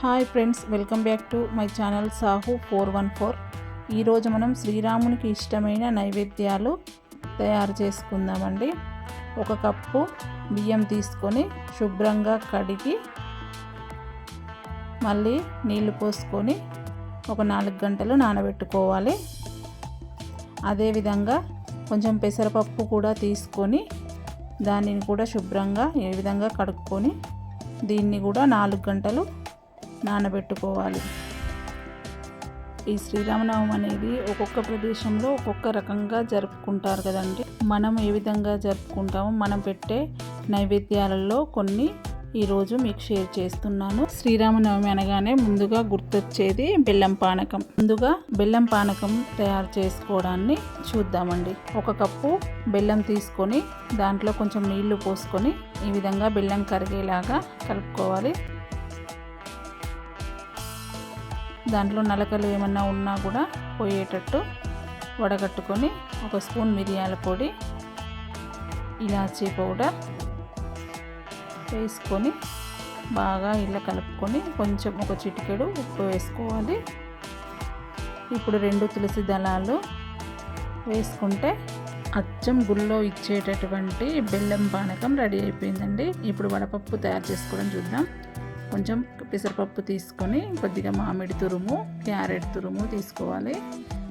Hi friends welcome back to my channel Sahu four one four. ఈరోజు మనం శ్రీరామునికి ఇష్టమైన నైవేద్యాలు తయారు చేసుకుందామండి. ఒక కప్పు బియ్యం తీసుకొని శుభ్రంగా కడిగి మళ్ళీ నీళ్ళు పోసుకొని ఒక నాలుగు గంటలు నానబెట్టుకోవాలి. అదేవిధంగా కొంచెం పెసరపప్పు కూడా తీసుకొని దానిని కూడా శుభ్రంగా ఏ విధంగా కడుక్కొని దీన్ని కూడా నాలుగు గంటలు నానబెట్టుకోవాలి. ఈ శ్రీరామనవమి అనేది ఒక్కొక్క ప్రదేశంలో ఒక్కొక్క రకంగా జరుపుకుంటారు కదండి. మనం ఏ విధంగా జరుపుకుంటామో మనం పెట్టే నైవేద్యాలలో కొన్ని ఈరోజు మీకు షేర్ చేస్తున్నాను. శ్రీరామనవమి అనగానే ముందుగా గుర్తొచ్చేది బెల్లం పానకం. ముందుగా బెల్లం పానకం తయారు చేసుకోవడాన్ని చూద్దామండి. ఒక కప్పు బెల్లం తీసుకొని దాంట్లో కొంచెం నీళ్ళు పోసుకొని ఈ విధంగా బెల్లం కరిగేలాగా కలుపుకోవాలి. దాంట్లో నలకలు ఏమన్నా ఉన్నా కూడా పోయేటట్టు వడగట్టుకొని ఒక స్పూన్ మిరియాల పొడి ఇలాచీ పౌడర్ వేసుకొని బాగా ఇలా కలుపుకొని కొంచెం ఒక చిటికెడు ఉప్పు వేసుకోవాలి. ఇప్పుడు రెండు తులసి దళాలు వేసుకుంటే అచ్చం గుళ్ళో ఇచ్చేటటువంటి బెల్లం పానకం రెడీ అయిపోయిందండి. ఇప్పుడు వడపప్పు తయారు చేసుకోవడం చూద్దాం. కొంచెం పెసరపప్పు తీసుకొని కొద్దిగా మామిడి తురుము క్యారెట్ తురుము తీసుకోవాలి.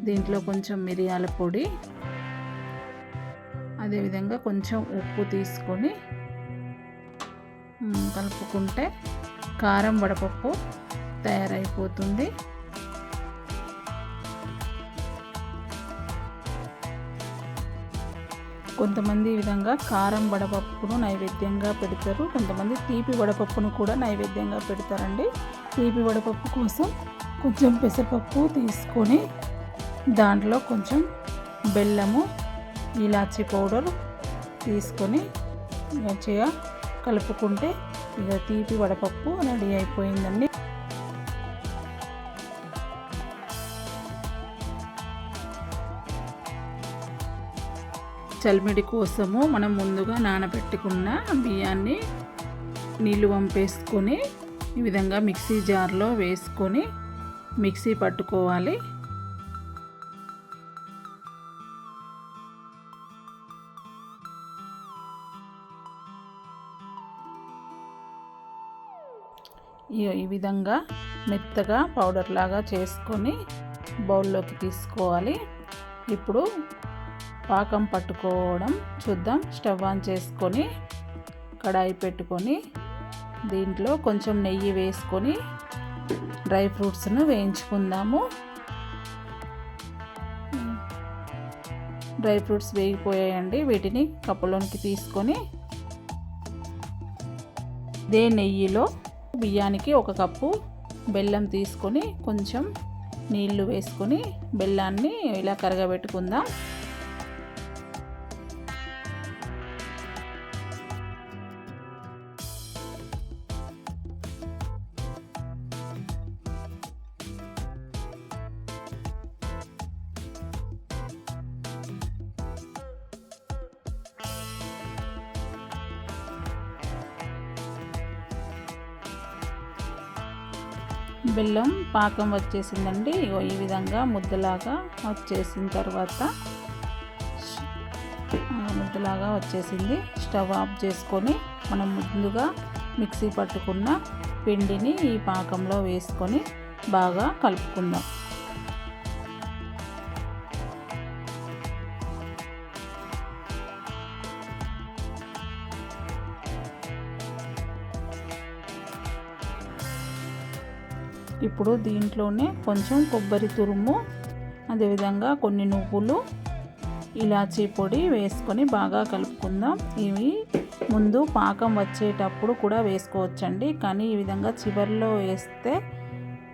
దీంట్లో కొంచెం మిరియాల పొడి అదేవిధంగా కొంచెం ఉప్పు తీసుకొని కలుపుకుంటే కారం వడపప్పు తయారైపోతుంది. కొంతమంది ఈ విధంగా కారం వడపప్పును నైవేద్యంగా పెడతారు. కొంతమంది తీపి వడపప్పును కూడా నైవేద్యంగా పెడతారండి. తీపి వడపప్పు కోసం కొంచెం పెసరపప్పు తీసుకొని దాంట్లో కొంచెం బెల్లము ఇలాచి పౌడర్ తీసుకొని మంచిగా కలుపుకుంటే ఇక తీపి వడపప్పు రెడీ అయిపోయిందండి. చల్మిడి కోసము మనం ముందుగా నానబెట్టుకున్న బియ్యాన్ని నీళ్ళు వంపేసుకొని ఈ విధంగా మిక్సీ జార్లో వేసుకొని మిక్సీ పట్టుకోవాలి. ఈ విధంగా మెత్తగా పౌడర్ లాగా చేసుకొని బౌల్లోకి తీసుకోవాలి. ఇప్పుడు పాకం పట్టుకోవడం చూద్దాం. స్టవ్ ఆన్ చేసుకొని కడాయి పెట్టుకొని దీంట్లో కొంచెం నెయ్యి వేసుకొని డ్రై ఫ్రూట్స్ను వేయించుకుందాము. డ్రై ఫ్రూట్స్ వేగిపోయాయండి. వీటిని కప్పులోనికి తీసుకొని ఇదే నెయ్యిలో బియ్యానికి ఒక కప్పు బెల్లం తీసుకొని కొంచెం నీళ్ళు వేసుకొని బెల్లాన్ని ఇలా కరగబెట్టుకుందాం. బెల్లం పాకం వచ్చేసిందండి. ఈ విధంగా ముద్దలాగా వచ్చేసిన తర్వాత ముద్దలాగా వచ్చేసింది. స్టవ్ ఆఫ్ చేసుకొని మనం ముందుగా మిక్సీ పట్టుకున్న పిండిని ఈ పాకంలో వేసుకొని బాగా కలుపుకుందాం. ఇప్పుడు దీంట్లోనే కొంచెం కొబ్బరి తురుము అదేవిధంగా కొన్ని నువ్వులు ఇలాచీ పొడి వేసుకొని బాగా కలుపుకుందాం. ఇవి ముందు పాకం వచ్చేటప్పుడు కూడా వేసుకోవచ్చండి. కానీ ఈ విధంగా చివరిలో వేస్తే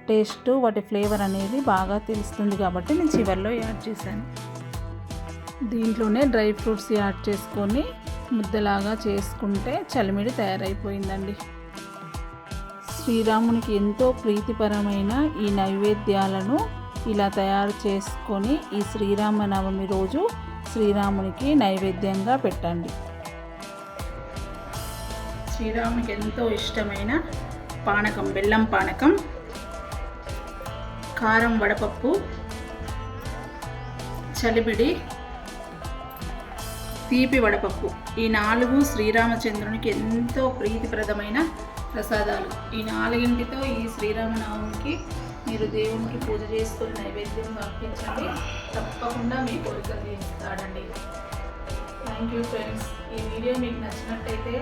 టేస్ట్ వాటి ఫ్లేవర్ అనేది బాగా తెలుస్తుంది కాబట్టి నేను చివరిలో యాడ్ చేశాను. దీంట్లోనే డ్రై ఫ్రూట్స్ యాడ్ చేసుకొని ముద్దలాగా చేసుకుంటే చలిమిడి తయారైపోయిందండి. శ్రీరామునికి ఎంతో ప్రీతిపరమైన ఈ నైవేద్యాలను ఇలా తయారు చేసుకొని ఈ శ్రీరామనవమి రోజు శ్రీరామునికి నైవేద్యంగా పెట్టండి. శ్రీరామునికి ఎంతో ఇష్టమైన పానకం బెల్లం పానకం కారం వడపప్పు చలిబిడి తీపి వడపప్పు. ఈ నాలుగు శ్రీరామచంద్రునికి ఎంతో ప్రీతిప్రదమైన ప్రసాదాలు. ఈ నాలుగింటితో ఈ శ్రీరామనవమికి మీరు దేవునికి పూజ చేసుకుని నైవేద్యం పంపించండి తప్పకుండా మీ కోరికలు తీరుస్తాడండి థ్యాంక్ యూ ఫ్రెండ్స్ ఈ వీడియో మీకు నచ్చినట్టయితే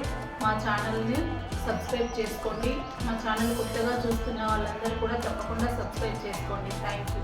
మా ఛానల్ని సబ్స్క్రైబ్ చేసుకోండి. మా ఛానల్ కొత్తగా చూస్తున్న వాళ్ళందరూ కూడా తప్పకుండా సబ్స్క్రైబ్ చేసుకోండి. Thank you